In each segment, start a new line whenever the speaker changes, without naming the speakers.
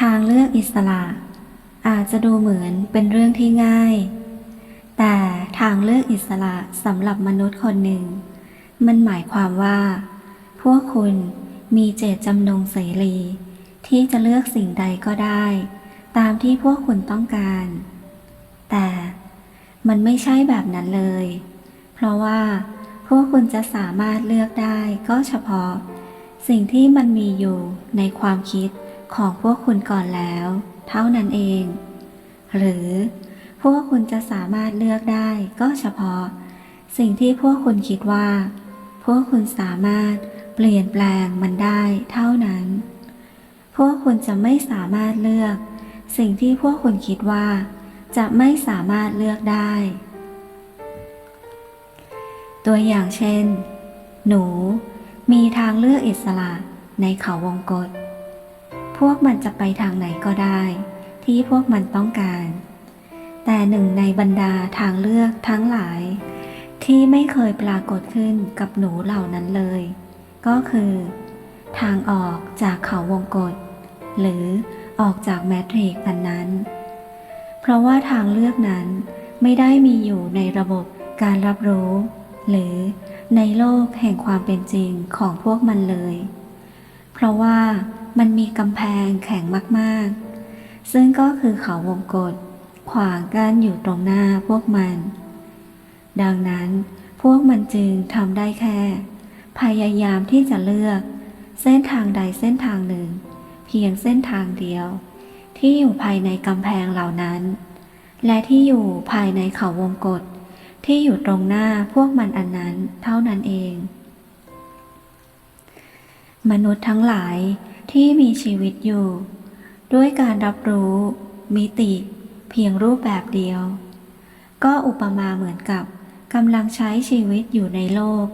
ทางเลือกอิสระ อาจจะดูเหมือนเป็นเรื่องที่ง่าย แต่ทางเลือกอิสระสำหรับมนุษย์คนหนึ่ง มันหมายความว่า พวกคุณมีเจตจำนงเสรี ที่จะเลือกสิ่งใดก็ได้ ตามที่พวกคุณต้องการ แต่มันไม่ใช่แบบนั้นเลย เพราะว่าพวกคุณจะสามารถเลือกได้ก็เฉพาะ สิ่งที่มันมีอยู่ในความคิด ของพวกคุณก่อนแล้ว เท่านั้นเอง หรือพวกคุณจะสามารถเลือกได้ก็เฉพาะ สิ่งที่พวกคุณคิดว่า พวกคุณสามารถเปลี่ยนแปลงมันได้เท่านั้น พวกคุณจะไม่สามารถเลือก สิ่งที่พวกคุณคิดว่า จะไม่สามารถเลือกได้ ตัวอย่างเช่น หนูมีทางเลือกอิสระในเขาวงกฏ พวกมันจะไปทางไหนก็ได้ ที่พวกมันต้องการ แต่หนึ่งในบรรดาทางเลือกทั้งหลาย ที่ไม่เคยปรากฏขึ้นกับหนูเหล่านั้นเลย ก็คือ ทางออกจากเขาวงกฏหรือออกจากแมทริกซ์อันนั้น เพราะว่าทางเลือกนั้นไม่ได้มีอยู่ในระบบการรับรู้ หรือในโลกแห่งความเป็นจริงของพวกมันเลย เพราะว่า มันมีกำแพงแข็งมากๆ ซึ่งก็คือเขาวงกฏขวางกั้นอยู่ตรงหน้าพวกมัน ดังนั้นพวกมันจึงทำได้แค่ พยายามที่จะเลือก เส้นทางใดเส้นทางหนึ่ง เพียงเส้นทางเดียว ที่อยู่ภายในกำแพงเหล่านั้น และที่อยู่ภายในเขาวงกฏที่อยู่ตรงหน้าพวกมันอันนั้นเท่านั้นเอง มนุษย์ทั้งหลาย ที่มีชีวิตอยู่ ด้วยการรับรู้ มิติ เพียงรูปแบบเดียว ก็อุปมาเหมือนกับกำลังใช้ชีวิตอยู่ในโลก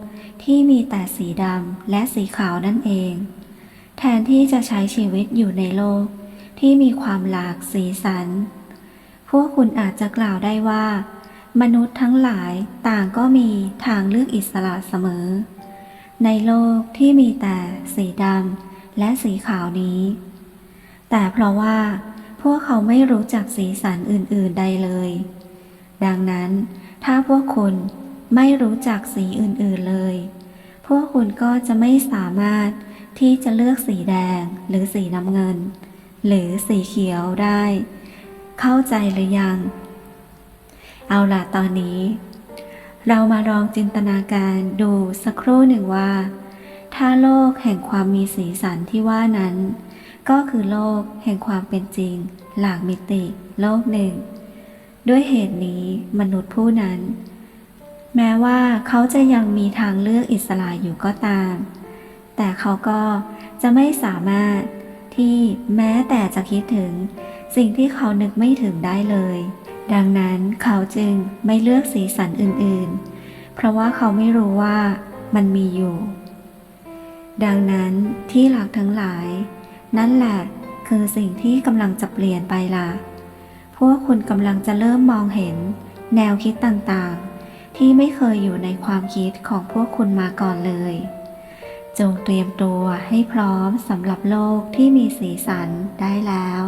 ที่มีแต่สีดำและสีขาวนั่นเอง แทนที่จะใช้ชีวิตอยู่ในโลก ที่มีความหลากสีสัน พวกคุณอาจจะกล่าวได้ว่า มนุษย์ทั้งหลายต่างก็มีทางเลือกอิสระเสมอ ในโลกที่มีแต่สีดำ และสีขาวนี้ แต่เพราะว่าพวกเขาไม่รู้จักสีสันอื่นๆใดเลย ดังนั้นถ้าพวกคุณไม่รู้จักสีอื่นๆเลย พวกคุณก็จะไม่สามารถที่จะเลือกสีแดงหรือสีน้ำเงิน หรือสีเขียวได้ เข้าใจหรือยัง เอาล่ะตอนนี้ เรามาลองจินตนาการดูสักครู่หนึ่งว่า ถ้าโลกแห่งความมีสีสันที่ว่านั้น ก็คือโลกแห่งความเป็นจริง หลากมิติ โลกหนึ่ง ด้วยเหตุนี้มนุษย์ผู้นั้น แม้ว่าเขาจะยังมีทางเลือกอิสระอยู่ก็ตาม แต่เขาก็จะไม่สามารถที่แม้แต่จะคิดถึง สิ่งที่เขานึกไม่ถึงได้เลย ดังนั้นเขาจึงไม่เลือกสีสันอื่นๆ เพราะว่าเขาไม่รู้ว่ามันมีอยู่ ดังนั้นที่หลักทั้งหลาย นั่นแหละคือสิ่งที่กำลังจะเปลี่ยนไปล่ะพวกคุณกำลังจะเริ่มมองเห็น แนวคิดต่างๆ ที่ไม่เคยอยู่ในความคิดของพวกคุณมาก่อนเลย จงเตรียมตัวให้พร้อมสำหรับโลกที่มีสีสันได้แล้ว